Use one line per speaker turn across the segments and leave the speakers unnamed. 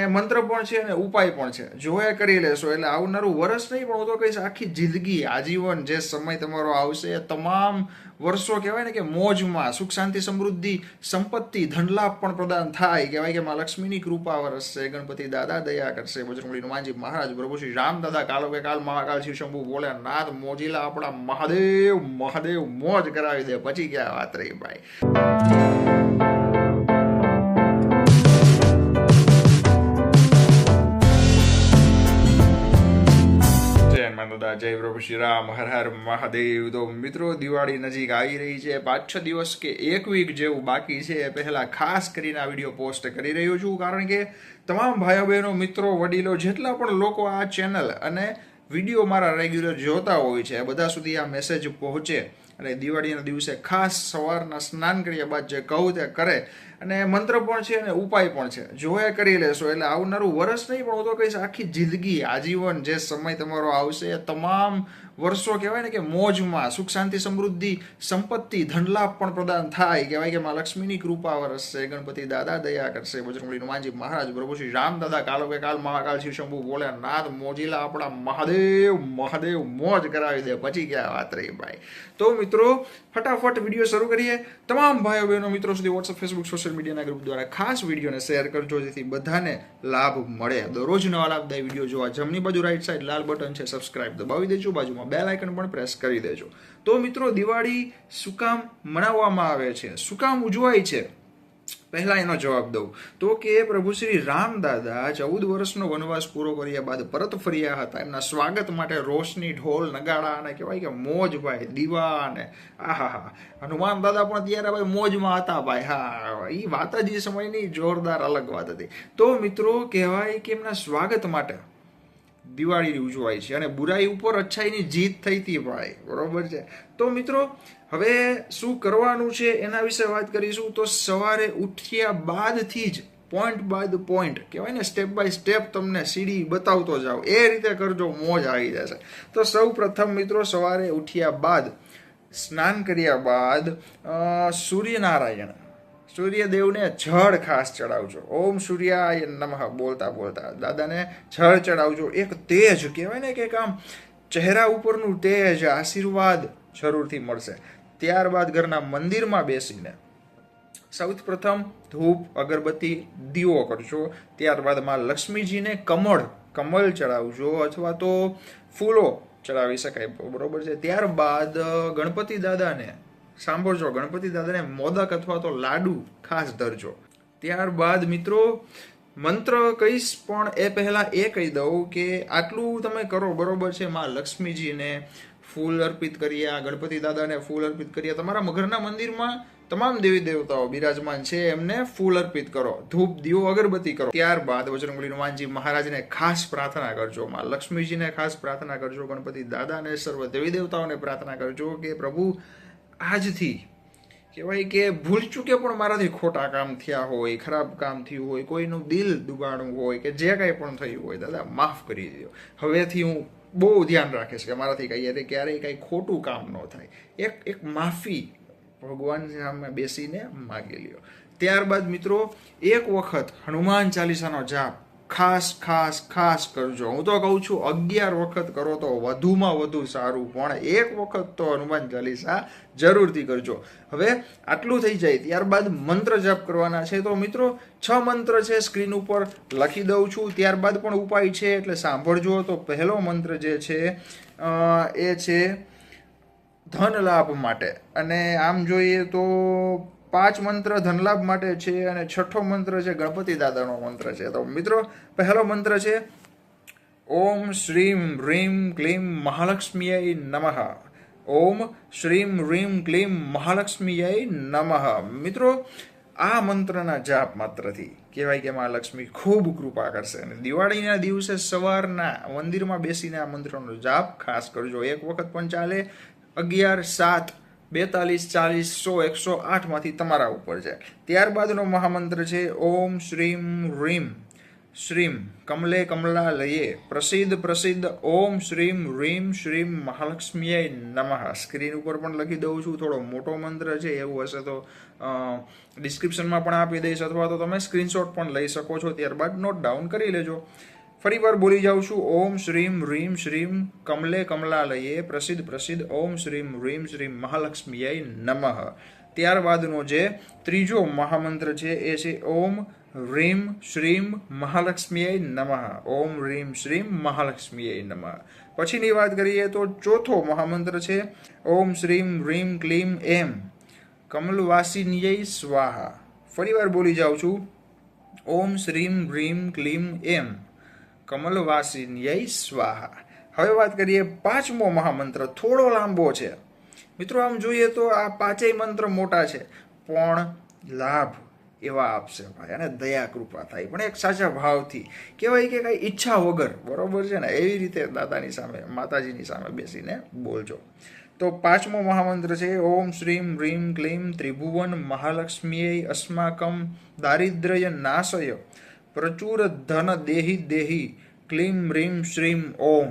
મંત્ર પણ છે અને ઉપાય પણ છે. જોયા કરી લેશો. એટલે આવનારું વર્ષ નહીં, પણ હું તો કહીશ આખી જિંદગી, આજીવન જે સમય તમારો આવશે, એ તમામ વર્ષો કહેવાય ને કે મોજમાં સુખ, શાંતિ, સમૃદ્ધિ, સંપત્તિ, ધનલાભ પણ પ્રદાન થાય. કહેવાય કે માં લક્ષ્મીની કૃપા વરસશે ગણપતિ દાદા દયા કરશે. બજરંગબલી હનુમાનજી મહારાજ, પ્રભુ શ્રી રામ દાદા, કાલો કે કાલ મહાકાલ, શિવ શંભુ ભોળાનાથ મોજીલા, આપણા મહાદેવ મહાદેવ મોજ કરાવી દે. પછી ક્યાં વાત રહી, ભાઈ? દાદા જય પ્રભુ શ્રી રામ હર હર મહાદેવ. તો મિત્રો, દિવાળી નજીક આવી રહી છે. પાંચ છ દિવસ કે એક વીક જેવું બાકી છે. એ પહેલાં ખાસ કરીને આ વીડિયો પોસ્ટ કરી રહ્યો છું, કારણ કે તમામ ભાઈઓ બહેનો, મિત્રો, વડીલો, જેટલા પણ લોકો આ ચેનલ અને વીડિયો મારા રેગ્યુલર જોતા હોય છે, બધા સુધી આ મેસેજ પહોંચે. અને દિવાળીના દિવસે ખાસ સવારના સ્નાન કર્યા બાદ જે કહું તે કરે. અને મંત્ર પણ છે અને ઉપાય પણ છે. જોયા કરી લેશો એટલે આવનારું વર્ષ નહીં, પણ હું તો કહીશ આખી જિંદગી, આજીવન જે સમય તમારો આવશે, એ તમામ વર્ષો કહેવાય ને કે મોજમાં સુખ, શાંતિ, સમૃદ્ધિ, સંપત્તિ, ધનલાભ પણ પ્રદાન થાય. કહેવાય કે માં લક્ષ્મીની કૃપા વરસશે, ગણપતિ દાદા દયા કરશે. બજરંગબલી હનુમાનજી મહારાજ, પ્રભુ શ્રી રામ દાદા કાલો કે કાલ મહાકાલ, શિવ શંભુ ભોળાનાથ મોજીલા, આપણા મહાદેવ મહાદેવ મોજ કરાવી દે. પછી ક્યાં વાત રહી ભાઈ? તો મિત્રો, ફટાફટ વીડિયો શરૂ કરીએ. તમામ ભાઈઓ બહેનો મિત્રો સુધી વોટ્સઅપ ફેસબુક સોશિયલ મીડિયાના ગ્રુપ દ્વારા ખાસ વિડીયોને શેર કરજો, જેથી બધાને લાભ મળે. દરરોજ નવા લાભદાયી વીડિયો જોવા જમણી બાજુ રાઈટ સાઈડ લાલ બટન છે સબસ્ક્રાઇબ દબાવી દેજો, બાજુમાં બેલ આઇકન પણ પ્રેસ કરી દેજો. તો મિત્રો દિવાળી શું કામ મનાવવામાં આવે છે? શું કામ ઉજવાય છે? પહેલા એનો જવાબ દઉં. તો કે પ્રભુ શ્રી રામદાદા ચૌદ વર્ષનો વનવાસ પૂરો કર્યા બાદ પરત ફર્યા હતા. એમના સ્વાગત માટે રોશની ઢોલ, નગાડા અને કહેવાય કે મોજ ભાઈ, દીવા અને આહા હા હનુમાન દાદા પણ ત્યારે ભાઈ મોજમાં હતા ભાઈ. હા, એ વાત જ એ સમયની જોરદાર અલગ વાત હતી. તો મિત્રો, કહેવાય કે એમના સ્વાગત માટે દિવાળી ઉજવાય છે અને બુરાઈ ઉપર અચ્છાઈની જીત થઈ હતી ભાઈ બરોબર છે? તો મિત્રો, હવે શું કરવાનું છે એના વિશે વાત કરીશું. તો સવારે ઉઠ્યા બાદથી જ પોઈન્ટ બાદ પોઈન્ટ કહેવાય ને સ્ટેપ બાય સ્ટેપ તમને સીડી બતાવતો જાઓ. એ રીતે કરજો, મોજ આવી જશે. તો સૌ પ્રથમ મિત્રો, સવારે ઉઠ્યા બાદ, સ્નાન કર્યા બાદ સૂર્યનારાયણ. સૂર્યદેવને જળ ખાસ ચડાવજો. ઓમ સૂર્યાય નમઃ બોલતા બોલતા દાદાને જળ ચડાવજો. એક તેજ કહેવાય ને કે આમ ચહેરા ઉપરનું તેજ આશીર્વાદ જરૂરથી મળશે. ત્યારબાદ ઘરના મંદિરમાં બેસીને સૌથી પ્રથમ ધૂપ, અગરબત્તી, દીવો કરજો. ત્યારબાદમાં લક્ષ્મીજીને કમળ કમળ ચડાવજો અથવા તો ફૂલો ચડાવી શકાય. બરોબર છે. ત્યારબાદ ગણપતિ દાદાને સાંભળજો ગણપતિ દાદાને મોદક અથવા તો લાડુ ખાસ ધરજો. ત્યારબાદ મિત્રો, મંત્ર કહીશ, પણ એ પહેલાં એ કહી દઉં કે આટલું તમે કરો, બરોબર છે? માં લક્ષ્મીજીને ફૂલ અર્પિત કર્યા ગણપતિ દાદાને ફૂલ અર્પિત કર્યા તમારા મગરના મંદિરમાં તમામ દેવી દેવતાઓ બિરાજમાન છે, એમને ફૂલ અર્પિત કરો. ધૂપ, દીવો, અગરબત્તી કરો. ત્યારબાદ બજરંગબલી હનુમાનજી મહારાજને ખાસ પ્રાર્થના કરજો. માં લક્ષ્મીજીને ખાસ પ્રાર્થના કરજો ગણપતિ દાદાને સર્વ દેવી દેવતાઓને પ્રાર્થના કરજો કે પ્રભુ આજથી કહેવાય કે ભૂલ ચૂકે પણ મારાથી ખોટા કામ થયા હોય, ખરાબ કામ થયું હોય, કોઈનું દિલ દુબાણું હોય કે જે કાંઈ પણ થયું હોય, દાદા, માફ કરી દો હવેથી હું બહુ ધ્યાન રાખીશ કે મારાથી કહીએ ક્યારેય કાંઈ ખોટું કામ ન થાય. એક એક માફી ભગવાન સામે બેસીને માગી લ્યો. ત્યારબાદ મિત્રો, એક વખત હનુમાન ચાલીસાનો જાપ ખાસ ખાસ ખાસ કરજો. હું તો કહું છું, અગિયાર વખત કરો તો વધુમાં વધુ સારું. પણ એક વખત તો હનુમાન ચાલીસા જરૂરથી કરજો. હવે આટલું થઈ જાય. ત્યારબાદ મંત્ર જાપ કરવાના છે. તો મિત્રો, છ મંત્ર છે સ્ક્રીન ઉપર લખી દઉં છું. ત્યારબાદ પણ ઉપાય છે, એટલે સાંભળજો. તો પહેલો મંત્ર જે છે એ છે, ધન લાભ માટે. અને આમ જોઈએ તો પાંચ મંત્ર ધનલાભ માટે છે અને છઠ્ઠો મંત્ર છે ગણપતિ દાદાનો મંત્ર છે. તો મિત્રો, પહેલો મંત્ર છે, ઓમ શ્રીમ રીમ ક્લીમ મહાલક્ષ્મીય નમઃ. ઓમ શ્રીમ રીમ ક્લીમ મહાલક્ષ્મીય નમઃ. મિત્રો, આ મંત્રના જાપ માત્રથી કહેવાય કે માં લક્ષ્મી ખૂબ કૃપા કરશે. અને દિવાળીના દિવસે સવારના મંદિરમાં બેસીને આ મંત્રનો જાપ ખાસ કરજો. એક વખત પણ ચાલે, અગિયાર સાત બેતાલીસ, ચાલીસ, સો, એકસો આઠમાંથી તમારા ઉપર છે. ત્યારબાદનો મહામંત્ર છે, ઓમ શ્રીમ રીમ. શ્રીમ, કમલે કમલા લયે. પ્રસિદ્ધ પ્રસિદ્ધ, ઓમ શ્રીમ રીમ, શ્રીમ મહાલક્ષ્મીએ નમઃ. સ્ક્રીન ઉપર પણ લખી દઉં છું, થોડો મોટો મંત્ર છે, એવું હશે તો ડિસ્ક્રિપ્શનમાં પણ આપી દઈશ, અથવા તો તમે સ્ક્રીનશોટ પણ લઈ શકો છો. ત્યારબાદ નોટ ડાઉન કરી લેજો. ફરી વાર બોલી જાઉં છું, ઓમ શ્રીમ રીમ શ્રીમ કમલે કમલાલયે પ્રસિદ્ધ પ્રસિદ્ધ, ઓમ શ્રીમ રીમ શ્રીમ મહાલક્ષ્મીય નમઃ. ત્યારબાદનો જે ત્રીજો મહામંત્ર છે એ છે ઓમ રીમ શ્રીમ મહાલક્ષ્મીય નમઃ. ઓમ રીમ શ્રીમ મહાલક્ષ્મીય નમઃ. પછીની વાત કરીએ તો ચોથો મહામંત્ર છે ઓમ શ્રીમ રીમ ક્લીમ એમ. કમલવાસિન્યય સ્વાહા. ફરીવાર બોલી જાઉં છું, ઓમ શ્રીમ રીમ ક્લીમ એમ. કમલવાસિન્યય સ્વાહા. હવે વાત કરીએ પાંચમો મહામંત્ર, થોડો લાંબો છે. મિત્રો, આમ જોઈએ તો આ પાંચેય મંત્ર મોટા છે, પણ લાભ એવા આપશે ભાઈ, અને દયા, કૃપા થાય. પણ એક સાચા ભાવથી, કહેવાય કે કાંઈ ઈચ્છા વગર, બરોબર છે ને? એવી રીતે દાદાની સામે, માતાજીની સામે બેસીને બોલજો. તો પાંચમો મહામંત્ર છે, ઓમ શ્રીમ હ્રીમ ક્લીમ ત્રિભુવન મહાલક્ષ્મીય અસ્માકમ દારિદ્ર્ય નાશય. પ્રચુર ધન દેહી દેહી, ક્લીમ રીમ શ્રીમ ઓમ.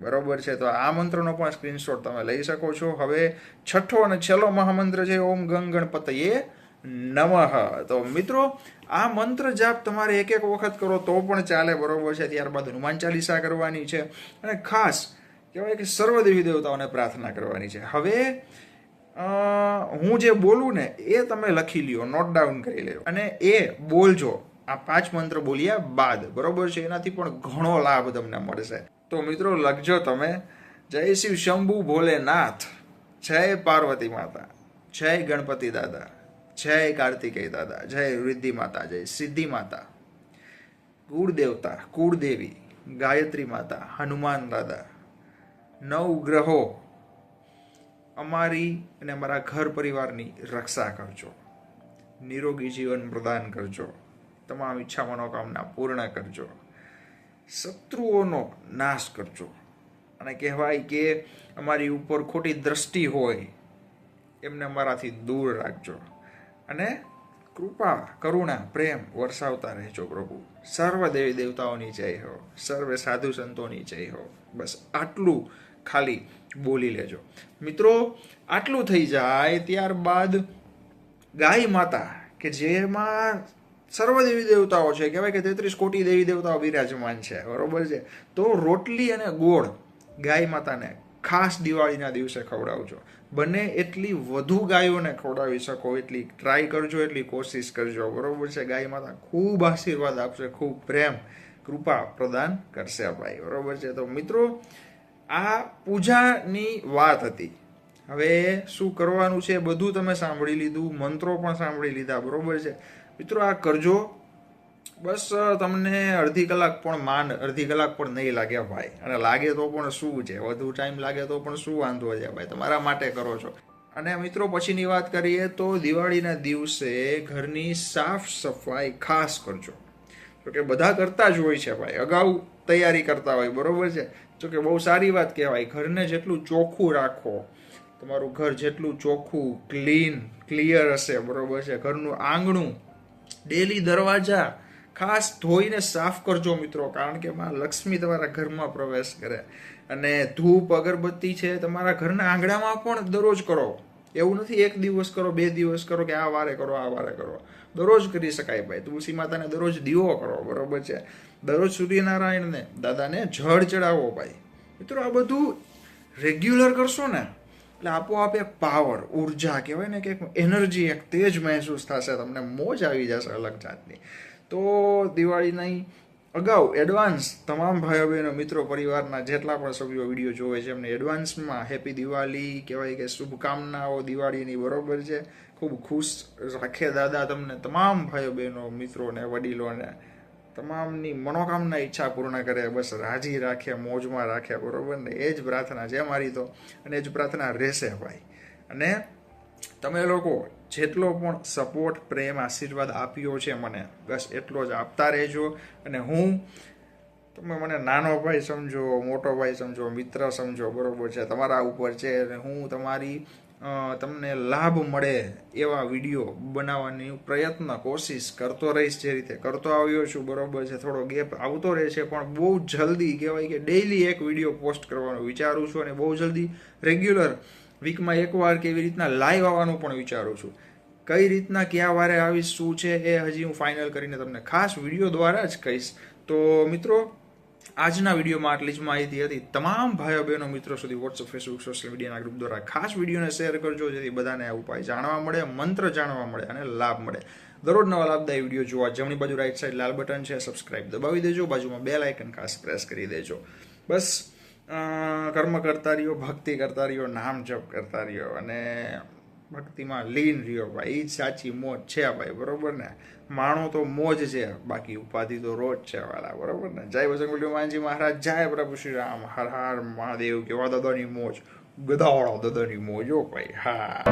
બરોબર છે? તો આ મંત્રનો પણ સ્ક્રીનશોટ તમે લઈ શકો છો. હવે છઠ્ઠો અને છેલ્લો મહામંત્ર છે, ઓમ ગંગ ગણપતયે નમઃ. તો મિત્રો, આ મંત્ર જાપ તમારે એક એક વખત કરો તો પણ ચાલે, બરોબર છે? ત્યારબાદ હનુમાન ચાલીસા કરવાની છે અને ખાસ કહેવાય કે સર્વ દેવી દેવતાઓને પ્રાર્થના કરવાની છે. હવે હું જે બોલું ને, એ તમે લખી લ્યો નોટ ડાઉન કરી લ્યો. અને એ બોલજો. આ પાંચ મંત્ર બોલ્યા બાદ, બરોબર છે? એનાથી પણ ઘણો લાભ તમને મળશે. તો મિત્રો, લખજો તમે. જય શિવ શંભુ ભોલેનાથ. જય પાર્વતી માતા. જય ગણપતિ દાદા. જય કાર્તિકેય દાદા. જય વૃદ્ધિ માતા. જય સિદ્ધિ માતા. કુળદેવતા કુળદેવી, ગાયત્રી માતા, હનુમાન દાદા. નવ ગ્રહો અમારી અને અમારા ઘર પરિવારની રક્ષા કરજો. નિરોગી જીવન પ્રદાન કરજો. તમામ ઈચ્છા મનોકામના પૂર્ણ કરજો. શત્રુઓનો નાશ કરજો. અને કહેવાય કે અમારી ઉપર ખોટી દ્રષ્ટિ હોય, એમને અમારાથી દૂર રાખજો. અને કૃપા, કરુણા, પ્રેમ વરસાવતા રહેજો પ્રભુ. સર્વ દેવી દેવતાઓની જય હો. સર્વે સાધુ સંતોની જય હો. બસ આટલું ખાલી બોલી લેજો. મિત્રો, આટલું થઈ જાય ત્યારબાદ ગાય માતા કે જેમાં સર્વ દેવી દેવતાઓ છે, કહેવાય કે તેત્રીસ કોટી દેવી દેવતાઓ બિરાજમાન છે, બરોબર છે? તો રોટલી અને ગોળ ગાય માતાને ખાસ દિવાળીના દિવસે ખવડાવજો. બને એટલી વધુ ગાયોને ખવડાવી શકો, એટલી ટ્રાય કરજો, એટલી કોશિશ કરજો, બરોબર છે? ગાય માતા ખૂબ આશીર્વાદ આપશે, ખૂબ પ્રેમ, કૃપા પ્રદાન કરશે ભાઈ, બરોબર છે? તો મિત્રો, આ પૂજાની વાત હતી. હવે શું કરવાનું છે? બધું તમે સાંભળી લીધું, મંત્રો પણ સાંભળી લીધા, બરોબર છે? મિત્રો, આ કરજો. બસ તમને અડધી કલાક પણ માંડ, અડધી કલાક પણ નહીં લાગે ભાઈ. અને લાગે તો પણ શું છે? વધુ ટાઈમ લાગે તો પણ શું વાંધો છે ભાઈ? તમારા માટે કરો છો. અને મિત્રો, પછીની વાત કરીએ તો દિવાળીના દિવસે ઘરની સાફ સફાઈ ખાસ કરજો. તો કે બધા કરતા જ હોય છે ભાઈ. અગાઉ તૈયારી કરતા હોય, બરોબર છે? તો કે બહુ સારી વાત કહેવાય. ઘરને જેટલું ચોખ્ખું રાખો, તમારું ઘર જેટલું ચોખ્ખું, ક્લીન, ક્લિયર હશે, બરોબર છે? ઘરનું આંગણું ડેલી દરવાજા ખાસ ધોઈને સાફ કરજો મિત્રો, કારણ કે માં લક્ષ્મી તમારા ઘરમાં પ્રવેશ કરે. અને ધૂપ, અગરબત્તી છે, તમારા ઘરના આંગણામાં પણ દરરોજ કરો. એવું નથી એક દિવસ કરો, બે દિવસ કરો, કે આ વારે કરો, આ વારે કરો. દરરોજ કરી શકાય ભાઈ. તુલસી માતાને દરરોજ દીવો કરો, બરોબર છે. દરરોજ સૂર્યનારાયણને, દાદાને જળ ચડાવો ભાઈ. મિત્રો, આ બધું રેગ્યુલર કરશો ને એટલે આપોઆપ એક પાવર ઊર્જા કહેવાય ને કે એક એનર્જી એક તેજ મહેસૂસ થશે, તમને મોજ આવી જશે અલગ જાતની. તો દિવાળીની અગાઉ એડવાન્સ તમામ ભાઈઓ બહેનો, મિત્રો, પરિવારના જેટલા પણ સભ્યો વીડિયો જોવે છે, એમને એડવાન્સમાં હેપી દિવાળી કહેવાય કે શુભકામનાઓ દિવાળીની બરોબર છે. ખૂબ ખુશ રાખે દાદા તમને, તમામ ભાઈઓ બહેનો, મિત્રોને, વડીલોને. તમામની મનોકામના ઈચ્છા પૂર્ણ કરે, બસ રાજી રાખે, મોજમાં રાખે, બરાબર ને? એ જ પ્રાર્થના છે મારી તો, અને એ જ પ્રાર્થના રહેશે ભાઈ. અને તમે લોકો જેટલો પણ સપોર્ટ પ્રેમ, આશીર્વાદ આપ્યો છે મને, બસ એટલો જ આપતા રહેજો. અને હું, તમે મને નાનો ભાઈ સમજો, મોટો ભાઈ સમજો, મિત્ર સમજો, બરાબર છે, તમારા ઉપર છે, અને હું તમારી તમને લાભ મળે એવા વીડિયો બનાવવાની પ્રયત્ન કોશિશ કરતો રહીશ જે રીતે કરતો આવ્યો છું. બરોબર છે, થોડો ગેપ આવતો રહે છે પણ બહુ જલ્દી કહેવાય કે ડેઈલી એક વીડિયો પોસ્ટ કરવાનો વિચારું છું અને બહુ જલ્દી રેગ્યુલર વીકમાં એકવાર કે એવી રીતના લાઈવ આવવાનું પણ વિચારું છું. કઈ રીતના કયા વારે આવીશ, શું છે, એ હજી હું ફાઇનલ કરીને તમને ખાસ વીડિયો દ્વારા જ કહીશ. તો મિત્રો આજના વિડીયોમાં આટલી જ માહિતી હતી. તમામ ભાઈઓ બહેનો મિત્રો સુધી વોટ્સઅપ ફેસબુક સોશિયલ મીડિયાના ગ્રુપ દ્વારા ખાસ વિડીયોને શેર કરજો, જેથી બધાને આ ઉપાય જાણવા મળે, મંત્ર જાણવા મળે અને લાભ મળે. દરરોજ નવા લાભદાયી વીડિયો જોવા જમણી બાજુ રાઈટ સાઈડ લાલ બટન છે સબસ્ક્રાઇબ દબાવી દેજો, બાજુમાં બે લાઇકન ખાસ પ્રેસ કરી દેજો. બસ કર્મ કરતા રહ્યો, ભક્તિ કરતા રહ્યો, નામ જપ કરતા રહ્યો અને ભક્તિમાં લીન રહ્યો ભાઈ. એ સાચી મોજ છે ભાઈ, બરોબર ને? માણો તો મોજ છે. બાકી ઉપાધિ તો રોજ છે વાળા, બરોબર ને? જય બજરંગ માનજી મહારાજ, જય પ્રભુ શ્રી રામ. હર હર મહાદેવ, કેવા દાદાની મોજ. ગદાવાળા દાદાની મોજ ભાઈ. હા.